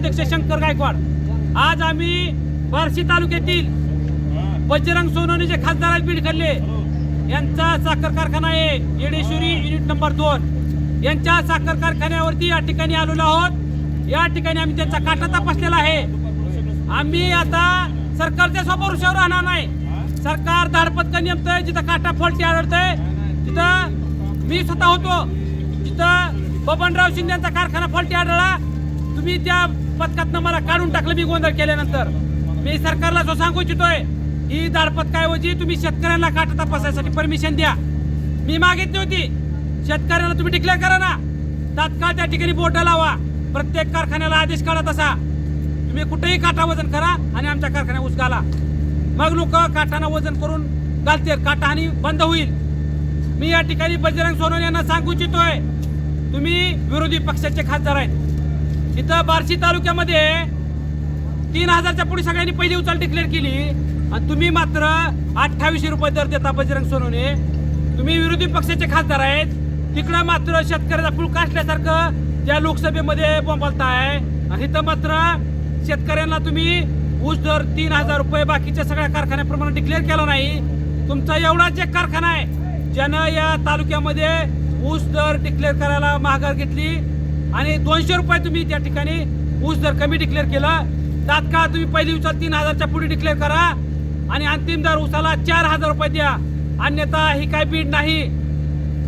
अध्यक्ष शंकर नाईकवाड आज आम्ही बार्शी तालुक्यातील बजरंग सोनवणे जे खासदार आहेत बीड खाल्ले यांचा साखर कारखाना आहे येडेश्वरी युनिट नंबर दोन. यांच्या साखर कारखान्यावरती या ठिकाणी आलेलो आहोत. या ठिकाणी आम्ही त्यांचा काटा तपासलेला आहे. आम्ही आता सरकारच्या स्वभरोशावर राहणार नाही. सरकार धाडपत्क नेमतंय जिथं काटा फॉल्टी आढळतंय तिथं मी स्वतः होतो. जिथं बबनराव शिंदे यांचा कारखाना फॉल्टी आढळला तुम्ही त्या पथकातनं मला काढून टाकलं मी गोंधळ केल्यानंतर. मी सरकारला जो सांगू इच्छितोय ही दाडपथकाऐवजी हो तुम्ही शेतकऱ्यांना काटा तपासायसाठी परमिशन द्या. मी मागितली होती. शेतकऱ्यांना तुम्ही डिक्लेअर करा ना. तात्काळ त्या ठिकाणी बोट लावा. प्रत्येक कारखान्याला आदेश काढत असा तुम्ही कुठेही काटा वजन करा आणि आमच्या कारखान्यात ऊस घाला. मग लोक काठाना वजन करून घालतील. काटा आणि बंद होईल. मी या ठिकाणी बजरंग सोनवणे यांना सांगू इच्छितोय. तुम्ही विरोधी पक्षाचे खासदार आहेत. इथं बार्शी तालुक्यामध्ये तीन हजारच्या पुढे सगळ्यांनी पहिली उचल डिक्लेअर केली. आणि तुम्ही मात्र अठ्ठावीसशे रुपये दर देता बजरंग सोनवणे. तुम्ही विरोधी पक्षाचे खासदार आहेत. तिकडं मात्र शेतकऱ्याचा फुल काढल्यासारखं त्या लोकसभेमध्ये बोंबलताय आणि इथं मात्र शेतकऱ्यांना तुम्ही ऊस दर तीन हजार रुपये बाकीच्या सगळ्या कारखान्याप्रमाणे डिक्लेअर केला नाही. तुमचा एवढाच एक कारखाना आहे. ज्यानं या तालुक्यामध्ये ऊस दर डिक्लेअर करायला माघार घेतली. आणि दोनशे रुपये तुम्ही त्या ठिकाणी ऊस दर कमी डिक्लेअर केला. तात्काळ तुम्ही पहिली उचल तीन हजारच्या पुढे डिक्लेअर करा. आणि अंतिम दर उसाला चार हजार रुपये द्या. अन्यथा ही काय बीड नाही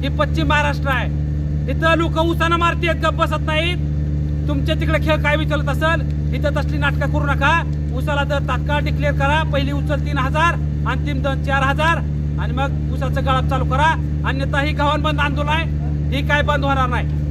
ही पश्चिम महाराष्ट्र आहे. इथं लोक उसानं मारतीयत गप बसत नाहीत. तुमच्या तिकडे खेळ काय विचारत असेल इथं तसली नाटकं करू नका. उसाला दर तात्काळ डिक्लेअर करा. पहिली उचल तीन हजार अंतिम दर चार हजार. आणि मग उसाचं गळप चालू करा. अन्यथा ही गव्हाण बंद आंदोलन आहे. ही काय बंद होणार नाही.